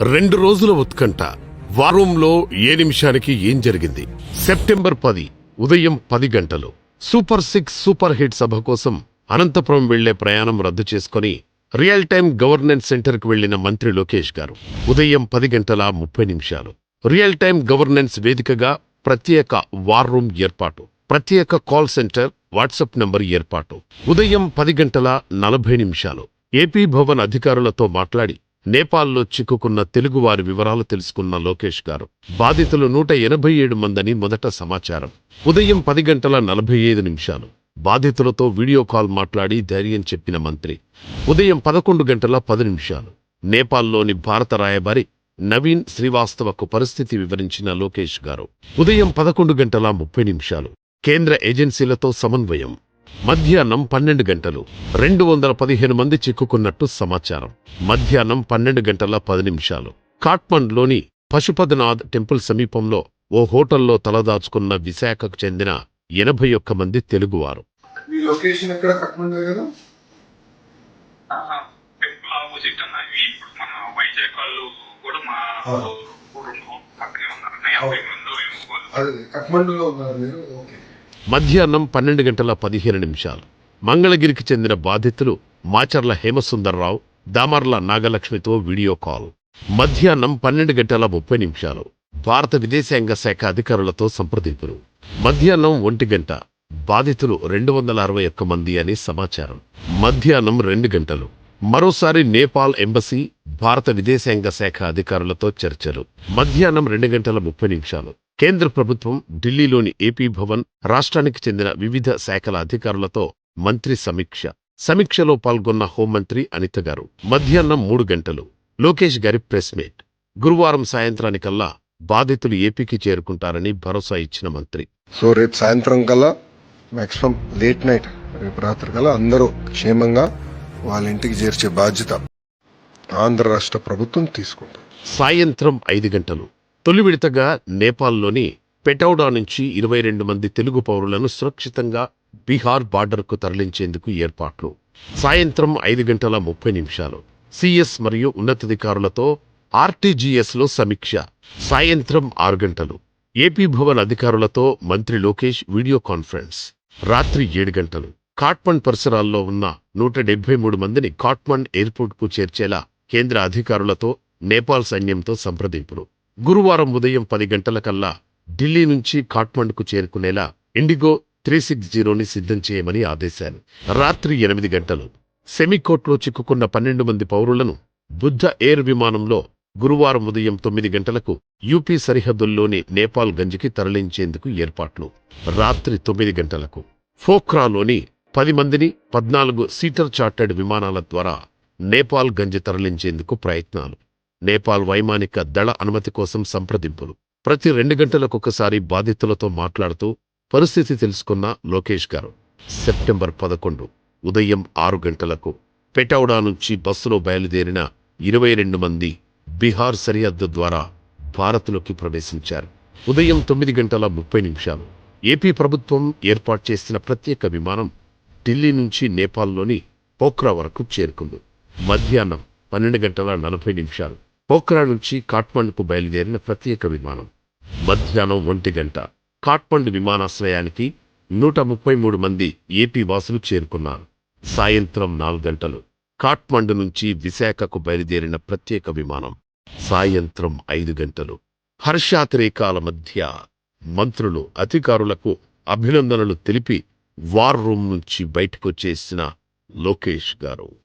రెండు రోజుల ఉత్కంఠ. వారంలో ఏ నిమిషానికి ఏం జరిగింది? సెప్టెంబర్ పది ఉదయం పది గంటలు. సూపర్ సిక్స్ సూపర్ హిట్ సభ కోసం అనంతపురం వెళ్ళే ప్రయాణం రద్దు చేసుకుని రియల్ టైం గవర్నెన్స్ సెంటర్కు వెళ్ళిన మంత్రి లోకేష్ గారు ఉదయం పది గంటల ముప్పై నిమిషాలు. రియల్ టైం గవర్నెన్స్ వేదికగా ప్రత్యేక వార్ రూమ్ ఏర్పాటు. ప్రత్యేక కాల్ సెంటర్ వాట్సాప్ నంబర్ ఏర్పాటు. ఉదయం పది గంటల నలభై నిమిషాలు. ఏపీ భవన్ అధికారులతో మాట్లాడి నేపాల్లో చిక్కుకున్న తెలుగువారి వివరాలు తెలుసుకున్న లోకేష్ గారు. బాధితులు నూట ఎనభై ఏడు మందని మొదట సమాచారం. ఉదయం పది గంటల నలభై ఐదు నిమిషాలు. బాధితులతో వీడియో కాల్ మాట్లాడి ధైర్యం చెప్పిన మంత్రి. ఉదయం పదకొండు గంటల పది నిమిషాలు. నేపాల్లోని భారత రాయబారి నవీన్ శ్రీవాస్తవకు పరిస్థితి వివరించిన లోకేష్ గారు. ఉదయం పదకొండు గంటల ముప్పై నిమిషాలు. కేంద్ర ఏజెన్సీలతో సమన్వయం. మధ్యాహ్నం పన్నెండు గంటలు. రెండు వందల పదిహేను మంది చిక్కుకున్నట్టు సమాచారం. మధ్యాహ్నం పన్నెండు గంటల పది నిమిషాలు. కాట్మండ్లోని పశుపతినాథ్ టెంపుల్ సమీపంలో ఓ హోటల్లో తలదాచుకున్న విశాఖకు చెందిన ఎనభై ఒక్క మంది తెలుగువారు. కట్మండులో ఉన్నారు మీరు? ఓకే. మధ్యాహ్నం పన్నెండు గంటల పదిహేను నిమిషాలు. మంగళగిరికి చెందిన బాధితులు మాచర్ల హేమసుందర్రావు దామర్ల నాగలక్ష్మితో వీడియో కాల్. మధ్యాహ్నం పన్నెండు గంటల ముప్పై నిమిషాలు. భారత విదేశాంగ శాఖ అధికారులతో సంప్రదింపులు. మధ్యాహ్నం ఒంటి గంట. బాధితులు రెండు వందల అరవై ఒక్క మంది అని సమాచారం. మధ్యాహ్నం రెండు గంటలు. మరోసారి నేపాల్ ఎంబసీ భారత విదేశాంగ శాఖ అధికారులతో చర్చలు. మధ్యాహ్నం రెండు గంటల ముప్పై నిమిషాలు. కేంద్ర ప్రభుత్వం ఢిల్లీలోని ఏపీ భవన్ రాష్ట్రానికి చెందిన వివిధ శాఖల అధికారులతో మంత్రి సమీక్ష. సమీక్షలో పాల్గొన్న హోంమంత్రి అనిత గారు. మధ్యాహ్నం మూడు గంటలు. లోకేష్ గారి ప్రెస్ మీట్. గురువారం సాయంత్రానికల్లా బాధితులు ఏపీకి చేరుకుంటారని భరోసా ఇచ్చిన మంత్రి. సో రేపు సాయంత్రం కల్లా మాక్సిమం లేట్ నైట్ రేపు రాత్రి కల్లా అందరూ క్షేమంగా వాళ్ళ ఇంటికి చేర్చే బాధ్యత ఆంధ్ర రాష్ట్ర ప్రభుత్వం తీసుకుంది సాయంత్రం ఐదు గంటలు. తొలి విడతగా నేపాల్లోని పెటౌడా నుంచి ఇరవై రెండు మంది తెలుగు పౌరులను సురక్షితంగా బీహార్ బార్డర్కు తరలించేందుకు ఏర్పాట్లు. సాయంత్రం ఐదు గంటల ముప్పై నిమిషాలు. సిఎస్ మరియు ఉన్నతాధికారులతో ఆర్టీజీఎస్లో సమీక్ష. సాయంత్రం ఆరు గంటలు. ఏపీ భవన్ అధికారులతో మంత్రి లోకేష్ వీడియో కాన్ఫరెన్స్. రాత్రి ఏడు గంటలు. కాట్మండ్ పరిసరాల్లో ఉన్న నూట డెబ్బై మూడు మందిని కాట్మండ్ ఎయిర్పోర్ట్కు చేర్చేలా కేంద్ర అధికారులతో నేపాల్ సైన్యంతో సంప్రదింపులు. గురువారం ఉదయం పది గంటలకల్లా ఢిల్లీ నుంచి కాట్మండ్కు చేరుకునేలా ఇండిగో త్రీ సిక్స్ జీరోని సిద్ధం చేయమని ఆదేశాలు. రాత్రి ఎనిమిది గంటలు. సెమికోట్లో చిక్కుకున్న పన్నెండు మంది పౌరులను బుద్ధ ఎయిర్ విమానంలో గురువారం ఉదయం తొమ్మిది గంటలకు యూపీ సరిహద్దుల్లోని నేపాల్ గంజికి తరలించేందుకు ఏర్పాట్లు. రాత్రి తొమ్మిది గంటలకు. ఫోక్రాలోని పది మందిని పద్నాలుగు సీటర్ చార్టర్డ్ విమానాల ద్వారా నేపాల్ గంజి తరలించేందుకు ప్రయత్నాలు. నేపాల్ వైమానిక దళ అనుమతి కోసం సంప్రదింపులు. ప్రతి రెండు గంటలకొకసారి బాధితులతో మాట్లాడుతూ పరిస్థితి తెలుసుకున్న లోకేష్ గారు సెప్టెంబర్ పదకొండు ఉదయం ఆరు గంటలకు పెటౌడా నుంచి బస్సులో బయలుదేరిన ఇరవై రెండు మంది బీహార్ సరిహద్దు ద్వారా భారత్లోకి ప్రవేశించారు. ఉదయం తొమ్మిది గంటల ముప్పై నిమిషాలు. ఏపీ ప్రభుత్వం ఏర్పాటు చేసిన ప్రత్యేక విమానం ఢిల్లీ నుంచి నేపాల్లోని పోఖ్రా వరకు చేరుకుంది. మధ్యాహ్నం పన్నెండు గంటల నలభై నిమిషాలు. పోఖ్రా నుంచి కాట్మండ్కు బయలుదేరిన ప్రత్యేక విమానం. మధ్యాహ్నం ఒంటి గంట. కాట్మండ్ విమానాశ్రయానికి నూట ముప్పై మూడు మంది ఏపీ వాసులు చేరుకున్నారు. సాయంత్రం నాలుగు గంటలు. కాట్మండు నుంచి విశాఖకు బయలుదేరిన ప్రత్యేక విమానం. సాయంత్రం ఐదు గంటలు. హర్షాతిరేకాల మధ్య మంత్రులు అధికారులకు అభినందనలు తెలిపి వార్ రూమ్ నుంచి బయటకొచ్చేసిన లోకేష్ గారు.